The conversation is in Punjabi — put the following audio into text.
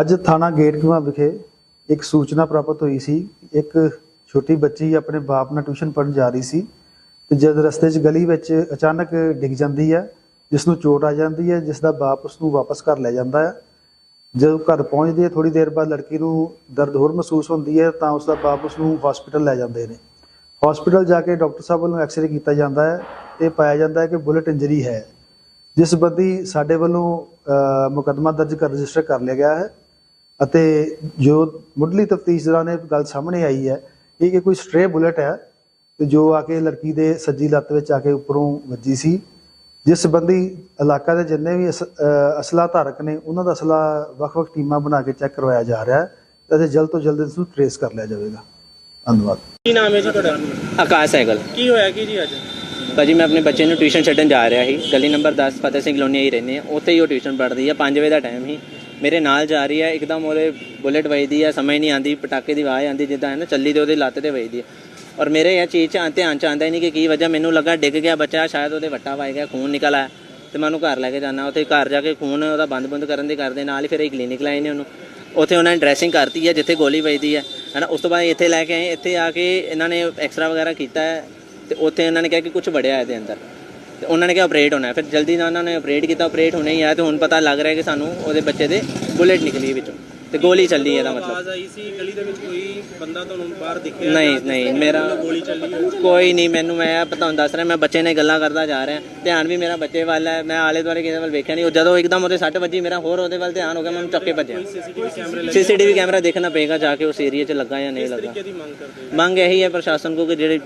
ਅੱਜ ਥਾਣਾ ਗੇਟਕਵਾ ਵਿਖੇ ਇੱਕ ਸੂਚਨਾ ਪ੍ਰਾਪਤ ਹੋਈ ਸੀ। ਇੱਕ ਛੋਟੀ ਬੱਚੀ ਆਪਣੇ ਬਾਪ ਨਾਲ ਟਿਊਸ਼ਨ ਪੜ੍ਹਨ ਜਾ ਰਹੀ ਸੀ ਤੇ ਜਦ ਰਸਤੇ 'ਚ ਗਲੀ ਵਿੱਚ ਅਚਾਨਕ ਡਿੱਗ ਜਾਂਦੀ ਹੈ ਜਿਸ ਨੂੰ ਚੋਟ ਆ ਜਾਂਦੀ ਹੈ ਜਿਸ ਦਾ ਬਾਪ ਉਸ ਨੂੰ ਵਾਪਸ ਘਰ ਲੈ ਜਾਂਦਾ ਹੈ ਜਦੋਂ ਘਰ ਪਹੁੰਚਦੇ ਹੈ ਥੋੜੀ ਦੇਰ ਬਾਅਦ ਲੜਕੀ ਨੂੰ ਦਰਦ ਹੋਰ ਮਹਿਸੂਸ ਹੁੰਦੀ ਹੈ ਤਾਂ ਉਸ ਦਾ ਬਾਪ ਉਸ ਨੂੰ ਹਸਪੀਟਲ ਲੈ ਜਾਂਦੇ ਨੇ। ਹਸਪੀਟਲ ਜਾ ਕੇ ਡਾਕਟਰ ਸਾਹਿਬ ਵੱਲੋਂ ਐਕਸ-ਰੇ ਕੀਤਾ ਜਾਂਦਾ ਹੈ ਤੇ ਪਾਇਆ ਜਾਂਦਾ ਹੈ ਕਿ ਬੁਲਟ ਇੰਜਰੀ ਹੈ ਜਿਸ ਸੰਬੰਧੀ ਸਾਡੇ ਵੱਲੋਂ ਅ, ਮੁਕੱਦਮਾ ਦਰਜ ਕਰ ਰਜਿਸਟਰ ਕਰ ਲਿਆ ਗਿਆ ਹੈ। ਅਤੇ ਜੋ ਮੁੱਢਲੀ ਤਫਤੀਸ਼ ਦੌਰਾਨ ਇਹ ਗੱਲ ਸਾਹਮਣੇ ਆਈ ਹੈ ਇਹ ਕਿ ਕੋਈ ਸਟ੍ਰੇ ਬੁਲਟ ਹੈ ਤੇ ਜੋ ਆ ਕੇ ਲੜਕੀ ਦੇ ਸੱਜੀ ਲੱਤ ਵਿੱਚ ਆ ਕੇ ਉੱਪਰੋਂ ਵੱਜੀ ਸੀ। ਜਿਸ ਸੰਬੰਧੀ ਇਲਾਕਾ ਦੇ ਜਿੰਨੇ ਵੀ ਅਸਲਾ ਧਾਰਕ ਨੇ ਉਹਨਾਂ ਦਾ ਅਸਲਾ ਵੱਖ-ਵੱਖ ਟੀਮਾਂ ਬਣਾ ਕੇ ਚੈੱਕ ਕਰਵਾਇਆ ਜਾ ਰਿਹਾ ਹੈ ਅਤੇ ਜਲਦ ਤੋਂ ਜਲਦ ਇਸ ਨੂੰ ਟਰੇਸ ਕਰ ਲਿਆ ਜਾਵੇਗਾ। ਧੰਨਵਾਦ। ਕੀ ਨਾਮ ਹੈ ਜੀ ਤੁਹਾਡਾ? ਆਕਾਸ਼ ਸਾਈਕਲ ਕੀ ਹੋਇਆ ਕੀ ਜੀ ਅੱਜ? ਭਾਜੀ ਮੈਂ ਆਪਣੇ ਬੱਚੇ ਨੂੰ ਟਿਊਸ਼ਨ ਛੱਡਣ ਜਾ ਰਿਹਾ ਸੀ। ਗਲੀ ਨੰਬਰ 10 ਫਤਿਹ ਸਿੰਘ ਕਲੋਨੀ ਹੀ ਰਹਿੰਦੇ ਆ ਉੱਥੇ ਹੀ ਉਹ ਟਿਊਸ਼ਨ ਪੜ੍ਹਦੀ ਆ 5 ਵਜੇ ਦਾ ਟਾਈਮ ਸੀ। ਮੇਰੇ ਨਾਲ ਜਾ ਰਹੀ ਹੈ, ਇੱਕਦਮ ਉਹਦੇ ਬੁਲੇਟ ਵੱਜਦੀ ਹੈ ਸਮਝ ਨਹੀਂ ਆਂਦੀ ਪਟਾਕੇ ਦੀ ਆਵਾਜ਼ ਆਂਦੀ ਜਿੱਦਾਂ ਹੈ ਨਾ, ਚੱਲੀ ਤੇ ਉਹਦੀ ਲੱਤ ਤੇ ਵੱਜਦੀ ਹੈ। ਔਰ ਮੇਰੇ ਇਹ ਚੀਜ਼ 'ਚ ਧਿਆਨ ਚ ਆਂਦਾ ਹੀ ਨਹੀਂ ਕਿ ਕੀ ਵਜ੍ਹਾ, ਮੈਨੂੰ ਲੱਗਾ ਡਿੱਗ ਗਿਆ ਬੱਚਾ, ਸ਼ਾਇਦ ਉਹਦੇ ਵੱਟਾ ਵੱਜ ਗਿਆ, ਖੂਨ ਨਿਕਲ ਆਇਆ। ਤੇ ਮੈਂ ਉਹਨੂੰ ਘਰ ਲੈ ਕੇ ਜਾਣਾ ਉੱਥੇ ਘਰ ਜਾ ਕੇ ਖੂਨ ਉਹਦਾ ਬੰਦ-ਬੰਦ ਕਰਨ ਦੇ ਕਰਦੇ, ਨਾਲ ਹੀ ਫਿਰ ਇਹ ਕਲੀਨਿਕ ਲਾਏ ਨੇ ਉਹਨੂੰ। ਉੱਥੇ ਉਹਨਾਂ ਨੇ ਡਰੈਸਿੰਗ ਕਰਤੀ ਹੈ, ਜਿੱਥੇ ਗੋਲੀ ਵੱਜਦੀ ਹੈ। ਹਨਾ, ਉਸ ਤੋਂ ਬਾਅਦ ਇੱਥੇ ਲੈ ਕੇ ਆਏ, ਇੱਥੇ ਆ ਕੇ ਇਹਨਾਂ ਨੇ ਐਕਸਰਾ ਵਗੈਰਾ ਕੀਤਾ ਹੈ, ਤੇ ਉੱਥੇ ਇਹਨਾਂ ਨੇ ਕਿਹਾ ਕਿ ਕੁਝ ਵੜਿਆ ਇਹਦੇ ਅੰਦਰ। ਤੇ ਉਹਨਾਂ ਨੇ ਕਿਹਾ ਆਪਰੇਟ ਹੋਣਾ। ਫਿਰ ਜਲਦੀ ਨਾਲ ਉਹਨਾਂ ਨੇ ਆਪਰੇਟ ਕੀਤਾ ਆਪਰੇਟ ਹੋਣਾ ਹੀ ਆ ਤੇ ਹੁਣ ਪਤਾ ਲੱਗ ਰਿਹਾ ਕਿ ਸਾਨੂੰ ਉਹਦੇ ਬੱਚੇ ਦੇ ਬੁਲੇਟ ਨਿਕਲੀ ਵਿੱਚੋਂ ਤੇ ਗੋਲੀ ਚੱਲੀ ਇਹਦਾ ਮਤਲਬ ਆਵਾਜ਼ ਆਈ ਸੀ ਗਲੀ ਦੇ ਵਿੱਚ ਕੋਈ ਬੰਦਾ ਤੁਹਾਨੂੰ ਬਾਹਰ ਦਿਖਿਆ ਨਹੀਂ ਨਹੀਂ ਮੇਰਾ ਗੋਲੀ ਚੱਲੀ। ਕੋਈ ਨਹੀਂ ਮੈਨੂੰ ਮੈਂ ਤੁਹਾਨੂੰ ਦੱਸ ਰਿਹਾ ਮੈਂ ਬੱਚੇ ਨੇ ਗੱਲਾਂ ਕਰਦਾ ਜਾ ਰਿਹਾ ਧਿਆਨ ਵੀ ਮੇਰਾ ਬੱਚੇ ਵੱਲ ਹੈ ਮੈਂ ਆਲੇ ਦੁਆਲੇ ਕਿਸੇ ਵੱਲ ਵੇਖਿਆ ਨਹੀਂ ਉਹ ਜਦੋਂ ਇੱਕਦਮ ਉਹਦੇ ਸੱਟ ਵੱਜੀ ਮੇਰਾ ਹੋਰ ਉਹਦੇ ਵੱਲ ਧਿਆਨ ਹੋ ਗਿਆ ਮੈਂ ਚੱਕ ਭੱਜਿਆ ਸੀਸੀਟੀਵੀ ਕੈਮਰੇ ਦੇਖਣਾ ਪਏਗਾ ਜਾ ਕੇ ਉਸ ਏਰੀਆ 'ਚ ਲੱਗਾ ਜਾਂ ਨਹੀਂ ਲੱਗਾ? ਮੰਗ ਇਹੀ ਹੈ ਪ੍ਰਸ਼ਾਸਨ ਕੋ ਕਿ ਜਿਹੜੇ